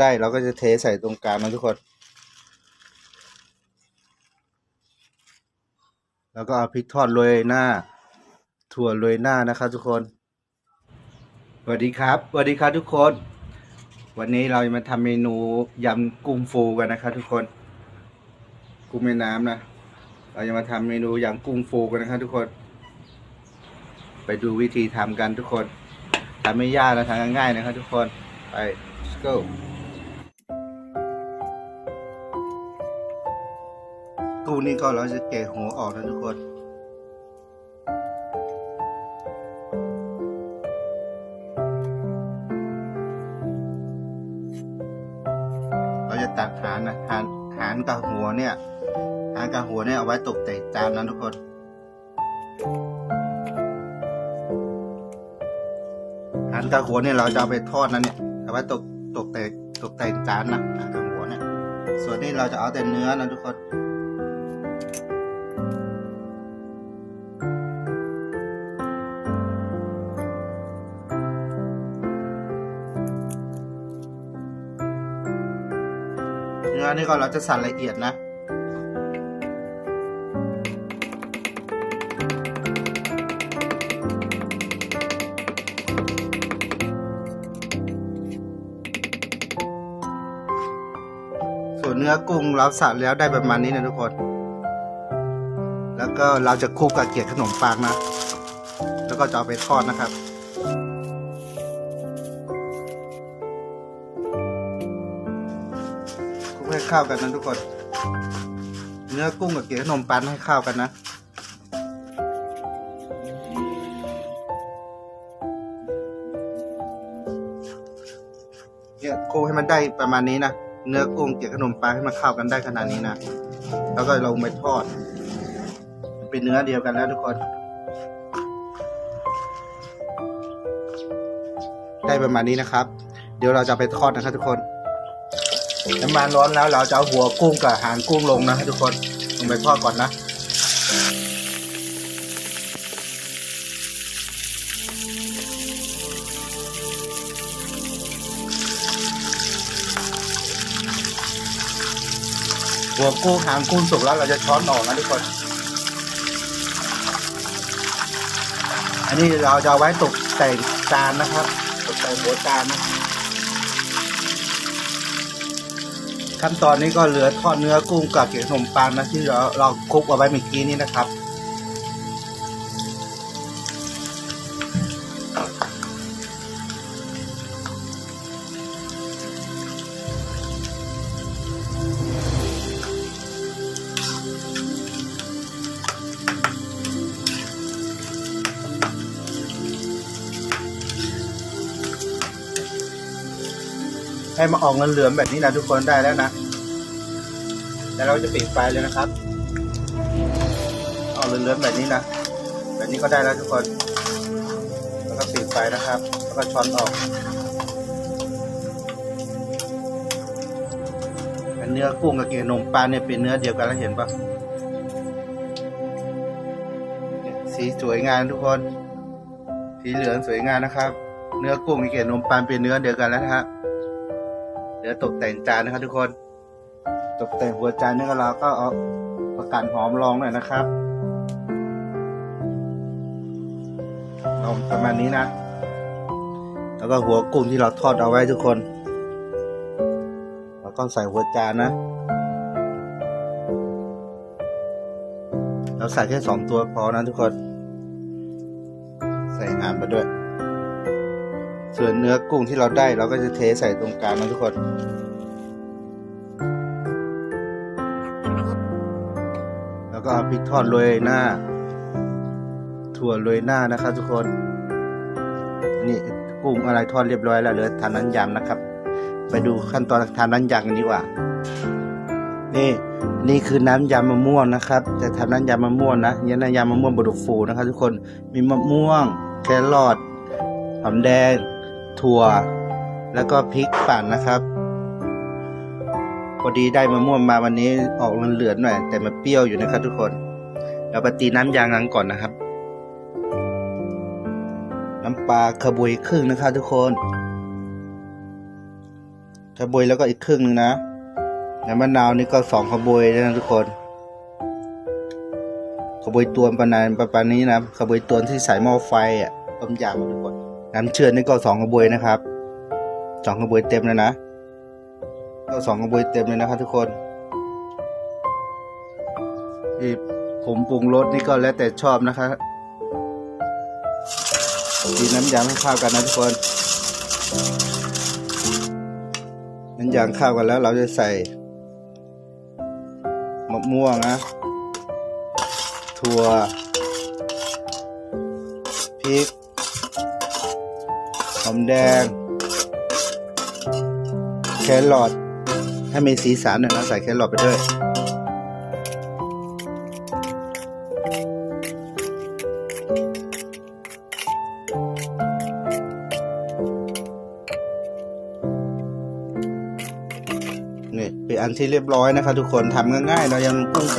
ได้เราก็จะเทใส่ตรงกลางนะทุกคน แล้วก็เอาพริกทอดโรยหน้า ถั่วโรยหน้านะครับทุกคนสวัสดีครับสวัสดีครับทุกคน วันนี้เราจะมาทำเมนูยำกุ้งฟูกันนะครับทุกคน กุ้งแม่น้ำนะ เราจะมาทำเมนูยำกุ้งฟูกันนะครับทุกคน ไปดูวิธีทำกันทุกคนทำไม่ยากนะทำง่ายๆนะครับทุกคน ไป let's go กุ้งนี่ก็เราจะแกะหัวออกนะทุกคนเราจะตัดหางนะหางหางกับหัวเนี่ยหางกับหัวเนี่ยเอาไว้ตกแต่งจานนะทุกคนหางกับหัวเนี่ยเราจะเอาไปทอดนะเนี่ยเอาไว้ตกตกแต่งตกแต่งจานนะหางกับหัวเนี่ยส่วนนี้เราจะเอาแต่เนื้อนะทุกคน เนื้อนี่ก็เราจะสั่นละเอียดนะส่วนเนื้อกุ้งเราสับแล้วได้ประมาณนี้นะทุกคน แล้วก็เราจะคลุกกับเกล็ดขนมปังนะ แล้วก็จะเอาไปทอดนะครับ เข้ากันนะทุกคน เนื้อกุ้งกับเกล็ดขนมปังให้เข้ากันนะเนี่ยคลุกให้มันได้ประมาณนี้นะ เนื้อกุ้งเกล็ดขนมปังให้มันเข้ากันได้ขนาดนี้นะ แล้วก็ลงไปทอด เป็นเนื้อเดียวกันแล้วทุกคน ได้ประมาณนี้นะครับ เดี๋ยวเราจะไปทอดนะครับทุกคน น้ำมันร้อนแล้วเราจะเอาหัวกุ้งกับหางกุ้งลงนะทุกคนลงไปทอดก่อนนะหัวกุ้งหางกุ้งสุกแล้วเราจะช้อนออกนะทุกคน อันนี้เราจะเอาไว้ตกแต่งจานนะครับ ตกแต่งหัวจานนะ ขั้นตอนนี้ก็เหลือทอดเนื้อกุ้งกับเกล็ดขนมปังนะที่เราเราคลุกเอาไว้เมื่อกี้นี้นะครับ ให้มาออกเงินเหลือมแบบนี้นะทุกคนได้แล้วนะ แล้วเราจะปิดไฟเลยนะครับออกเหลือมแบบนี้นะ แบบนี้ก็ได้แล้วทุกคน แล้วก็ปิดไฟนะครับ แล้วก็ช้อนออกอันเนื้อกุ้งกับเกล็ดขนมปังเนี่ยเป็นเนื้อเดียวกันแล้วเห็นปะสีสวยงามทุกคน สีเหลืองสวยงามนะครับ เนื้อกุ้งกับเกล็ดขนมปังเป็นเนื้อเดียวกันแล้วนะครับ เดี๋ยวตกแต่งจานนะครับทุกคน ตกแต่งหัวจานนี่ก็เราก็เอาประกันหอมรองหน่อยนะครับเอาประมาณนี้นะ แล้วก็หัวกุ้งที่เราทอดเอาไว้ทุกคน แล้วก็ใส่หัวจานนะ เราใส่แค่สองตัวพอนะทุกคน ใส่หางมาด้วย ส่วนเนื้อกุ้งที่เราได้เราก็จะเทใส่ตรงกลางนะทุกคน แล้วก็เอาพริกทอดโรยหน้า ถั่วโรยหน้านะครับทุกคน นี่กุ้งอะไรทอดเรียบร้อยแล้วเหลือทานน้ำยำนะครับ ไปดูขั้นตอนทานน้ำยำกันดีกว่า นี่นี่คือน้ำยำมะม่วงนะครับจะทำน้ำยำมะม่วงนะยันน้ำยำมะม่วงบดกฟูนะครับ ทุกคนมีมะม่วง แครอทหอมแดง ถั่ว แล้วก็พริกปั่นนะครับพอดีได้มะม่วงมาวันนี้ออกเหลือนๆหน่อยแต่มันเปรี้ยวอยู่นะครับ ทุกคนเราไปตีน้ำยางนังก่อนนะครับ น้ำปลากระบุยครึ่งนะครับ ทุกคนขบวยแล้วก็อีกครึ่งนึงนะน้ำมะนาวนี่ก็สองขบวยนะทุกคนขบวยตวนประมาณประมาณนี้นะขบวยตวนที่ใส่หม้อไฟอะต้มยำทุกคน น้ำเชื่อนี่ก็สองขบวยนะครับสองขบวยเต็มเลยนะ ก็สองขบวยเต็มเลยนะครับ ทุกคนนี่ผมปรุงรสนี่ก็แล้วแต่ชอบนะครับดีน้ำยำให้ข้าวกันนะทุกคน น้ำยำเข้าวกันแล้วเราจะใส่มะม่วงนะถั่วพริก หอมแดง แครอทให้มีสีสันหน่อยนะใส่แครอทไปด้วยนี่เป็นอันที่เรียบร้อยนะครับ ทุกคนทำง่ายๆเนาะยำกุ้งโฟ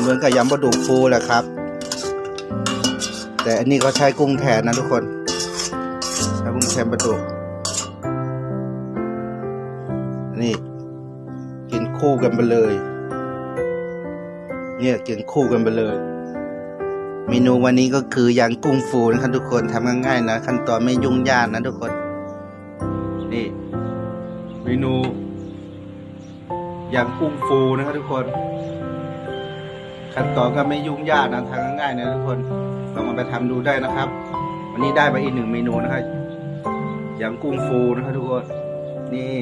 เหมือนกับยำปลาดุกฟูแหละครับ แต่อันนี้เขาใช้กุ้งแทนนะทุกคน ใช้กุ้งแทนปลาดุกนี่กินคู่กันไปเลย เนี่ยกินคู่กันไปเลย เมนูวันนี้ก็คือยำกุ้งฟูนะครับทุกคนทำง่ายๆนะ ขั้นตอนไม่ยุ่งยากนะทุกคน นี่ เมนูยำกุ้งฟูนะครับทุกคน ขั้นตอนก็ไม่ยุ่งยากนะทำง่ายๆนะทุกคนลองมาไปทำดูได้นะครับ วันนี้ได้ไปอีกหนึ่งเมนูนะครับ ยำกุ้งฟูนะครับทุกคน นี่